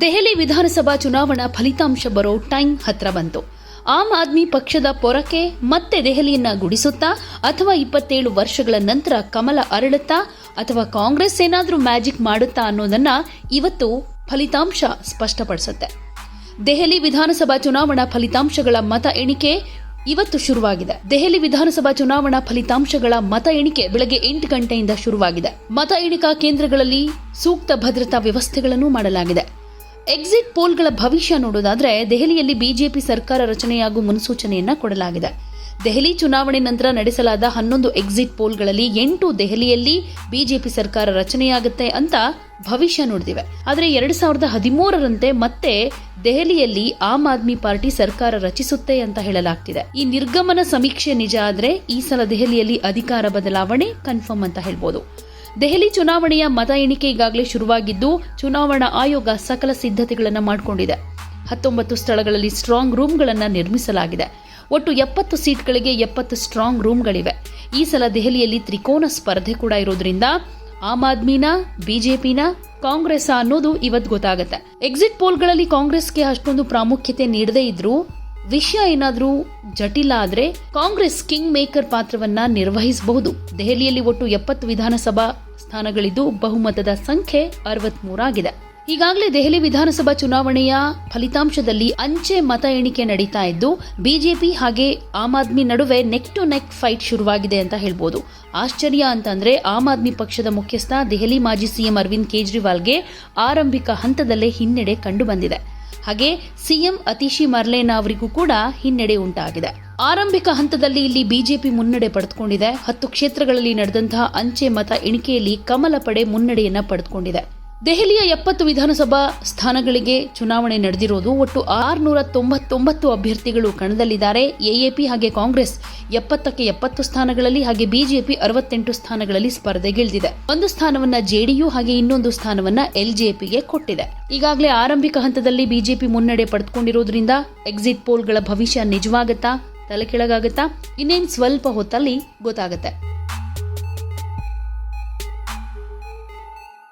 ದೆಹಲಿ ವಿಧಾನಸಭಾ ಚುನಾವಣಾ ಫಲಿತಾಂಶ ಬರೋ ಟೈಮ್ ಹತ್ರ ಬಂತು. ಆಮ್ ಆದ್ಮಿ ಪಕ್ಷದ ಪೊರಕೆ ಮತ್ತೆ ದೆಹಲಿಯನ್ನ ಗುಡಿಸುತ್ತಾ ಅಥವಾ ಇಪ್ಪತ್ತೇಳು ವರ್ಷಗಳ ನಂತರ ಕಮಲ ಅರಳುತ್ತಾ ಅಥವಾ ಕಾಂಗ್ರೆಸ್ ಏನಾದರೂ ಮ್ಯಾಜಿಕ್ ಮಾಡುತ್ತಾ ಅನ್ನೋದನ್ನ ಇವತ್ತು ಫಲಿತಾಂಶ ಸ್ಪಷ್ಟಪಡಿಸುತ್ತೆ. ದೆಹಲಿ ವಿಧಾನಸಭಾ ಚುನಾವಣಾ ಫಲಿತಾಂಶಗಳ ಮತ ಎಣಿಕೆ ಇವತ್ತು ಶುರುವಾಗಿದೆ. ದೆಹಲಿ ವಿಧಾನಸಭಾ ಚುನಾವಣಾ ಫಲಿತಾಂಶಗಳ ಮತ ಎಣಿಕೆ ಬೆಳಗ್ಗೆ ಎಂಟು ಗಂಟೆಯಿಂದ ಶುರುವಾಗಿದೆ. ಮತ ಎಣಿಕಾ ಕೇಂದ್ರಗಳಲ್ಲಿ ಸೂಕ್ತ ಭದ್ರತಾ ವ್ಯವಸ್ಥೆಗಳನ್ನು ಮಾಡಲಾಗಿದೆ. ಎಕ್ಸಿಟ್ ಪೋಲ್ಗಳ ಭವಿಷ್ಯ ನೋಡೋದಾದ್ರೆ ದೆಹಲಿಯಲ್ಲಿ ಬಿಜೆಪಿ ಸರ್ಕಾರ ರಚನೆಯಾಗುವ ಮುನ್ಸೂಚನೆಯನ್ನ ಕೊಡಲಾಗಿದೆ. ದೆಹಲಿ ಚುನಾವಣೆ ನಂತರ ನಡೆಸಲಾದ ಹನ್ನೊಂದು ಎಕ್ಸಿಟ್ ಪೋಲ್ಗಳಲ್ಲಿ ಎಂಟು ದೆಹಲಿಯಲ್ಲಿ ಬಿಜೆಪಿ ಸರ್ಕಾರ ರಚನೆಯಾಗುತ್ತೆ ಅಂತ ಭವಿಷ್ಯ ನುಡಿದಿವೆ. ಆದರೆ ಎರಡು ಸಾವಿರದ ಹದಿಮೂರರಂತೆ ಮತ್ತೆ ದೆಹಲಿಯಲ್ಲಿ ಆಮ್ ಆದ್ಮಿ ಪಾರ್ಟಿ ಸರ್ಕಾರ ರಚಿಸುತ್ತೆ ಅಂತ ಹೇಳಲಾಗ್ತಿದೆ. ಈ ನಿರ್ಗಮನ ಸಮೀಕ್ಷೆ ನಿಜ ಆದ್ರೆ ಈ ಸಲ ದೆಹಲಿಯಲ್ಲಿ ಅಧಿಕಾರ ಬದಲಾವಣೆ ಕನ್ಫರ್ಮ್ ಅಂತ ಹೇಳ್ಬೋದು. ದೆಹಲಿ ಚುನಾವಣೆಯ ಮತ ಎಣಿಕೆ ಈಗಾಗಲೇ ಶುರುವಾಗಿದ್ದು, ಚುನಾವಣಾ ಆಯೋಗ ಸಕಲ ಸಿದ್ಧತೆಗಳನ್ನು ಮಾಡಿಕೊಂಡಿದೆ. ಹತ್ತೊಂಬತ್ತು ಸ್ಥಳಗಳಲ್ಲಿ ಸ್ಟ್ರಾಂಗ್ ರೂಮ್ಗಳನ್ನು ನಿರ್ಮಿಸಲಾಗಿದೆ. ಒಟ್ಟು ಎಪ್ಪತ್ತು ಸೀಟ್ಗಳಿಗೆ ಎಪ್ಪತ್ತು ಸ್ಟ್ರಾಂಗ್ ರೂಮ್ಗಳಿವೆ. ಈ ಸಲ ದೆಹಲಿಯಲ್ಲಿ ತ್ರಿಕೋನ ಸ್ಪರ್ಧೆ ಕೂಡ ಇರೋದ್ರಿಂದ ಆಮ್ ಆದ್ಮಿನ, ಬಿಜೆಪಿನ ಕಾಂಗ್ರೆಸ್ ಅನ್ನೋದು ಇವತ್ತು ಗೊತ್ತಾಗುತ್ತೆ. ಎಕ್ಸಿಟ್ ಪೋಲ್ಗಳಲ್ಲಿ ಕಾಂಗ್ರೆಸ್ಗೆ ಅಷ್ಟೊಂದು ಪ್ರಾಮುಖ್ಯತೆ ನೀಡದೇ ಇದ್ರೂ ವಿಷಯ ಏನಾದರೂ ಜಟಿಲ ಆದ್ರೆ ಕಾಂಗ್ರೆಸ್ ಕಿಂಗ್ ಮೇಕರ್ ಪಾತ್ರವನ್ನ ನಿರ್ವಹಿಸಬಹುದು. ದೆಹಲಿಯಲ್ಲಿ ಒಟ್ಟು ಎಪ್ಪತ್ತು ವಿಧಾನಸಭಾ ಸ್ಥಾನಗಳಿದ್ದು ಬಹುಮತದ ಸಂಖ್ಯೆ ಅರವತ್ಮೂರಾಗಿದೆ ಈಗಾಗಲೇ ದೆಹಲಿ ವಿಧಾನಸಭಾ ಚುನಾವಣೆಯ ಫಲಿತಾಂಶದಲ್ಲಿ ಅಂಚೆ ಮತ ಎಣಿಕೆ ನಡೀತಾ ಇದ್ದು, ಬಿಜೆಪಿ ಹಾಗೆ ಆಮ್ ಆದ್ಮಿ ನಡುವೆ ನೆಕ್ ಟು ನೆಕ್ ಫೈಟ್ ಶುರುವಾಗಿದೆ ಅಂತ ಹೇಳ್ಬೋದು. ಆಶ್ಚರ್ಯ ಅಂತಂದ್ರೆ ಆಮ್ ಆದ್ಮಿ ಪಕ್ಷದ ಮುಖ್ಯಸ್ಥ ದೆಹಲಿ ಮಾಜಿ ಸಿಎಂ ಅರವಿಂದ್ ಕೇಜ್ರಿವಾಲ್ಗೆ ಆರಂಭಿಕ ಹಂತದಲ್ಲೇ ಹಿನ್ನಡೆ ಕಂಡುಬಂದಿದೆ. ಹಾಗೆ ಸಿಎಂ ಅತಿಶಿ ಮರ್ಲೇನಾ ಅವರಿಗೂ ಕೂಡ ಹಿನ್ನಡೆ ಉಂಟಾಗಿದೆ. ಆರಂಭಿಕ ಹಂತದಲ್ಲಿ ಇಲ್ಲಿ ಬಿಜೆಪಿ ಮುನ್ನಡೆ ಪಡೆದುಕೊಂಡಿದೆ. ಹತ್ತು ಕ್ಷೇತ್ರಗಳಲ್ಲಿ ನಡೆದಂತಹ ಅಂಚೆ ಮತ ಎಣಿಕೆಯಲ್ಲಿ ಕಮಲ ಪಡೆ ಮುನ್ನಡೆಯನ್ನ ಪಡೆದುಕೊಂಡಿದೆ. ದೆಹಲಿಯ ಎಪ್ಪತ್ತು ವಿಧಾನಸಭಾ ಸ್ಥಾನಗಳಿಗೆ ಚುನಾವಣೆ ನಡೆದಿರೋದು ಒಟ್ಟು ಆರುನೂರ ತೊಂಬತ್ತೊಂಬತ್ತು ಅಭ್ಯರ್ಥಿಗಳು ಕಣದಲ್ಲಿದ್ದಾರೆ. ಎಎಪಿ ಹಾಗೆ ಕಾಂಗ್ರೆಸ್ ಎಪ್ಪತ್ತಕ್ಕೆ ಎಪ್ಪತ್ತು ಸ್ಥಾನಗಳಲ್ಲಿ ಹಾಗೆ ಬಿಜೆಪಿ ಅರವತ್ತೆಂಟು ಸ್ಥಾನಗಳಲ್ಲಿ ಸ್ಪರ್ಧೆಗಿಳಿದಿದೆ ಒಂದು ಸ್ಥಾನವನ್ನ ಜೆಡಿಯು ಹಾಗೆ ಇನ್ನೊಂದು ಸ್ಥಾನವನ್ನ ಎಲ್ಜೆಪಿಗೆ ಕೊಟ್ಟಿದೆ. ಈಗಾಗಲೇ ಆರಂಭಿಕ ಹಂತದಲ್ಲಿ ಬಿಜೆಪಿ ಮುನ್ನಡೆ ಪಡೆದುಕೊಂಡಿರೋದ್ರಿಂದ ಎಕ್ಸಿಟ್ ಪೋಲ್ಗಳ ಭವಿಷ್ಯ ನಿಜವಾಗತ್ತಾ ತಲೆಕೆಳಗಾಗುತ್ತಾ ಇನ್ನೇನು ಇನ್ನೇನ್ ಸ್ವಲ್ಪ ಹೊತ್ತಲ್ಲಿ ಗೊತ್ತಾಗುತ್ತೆ.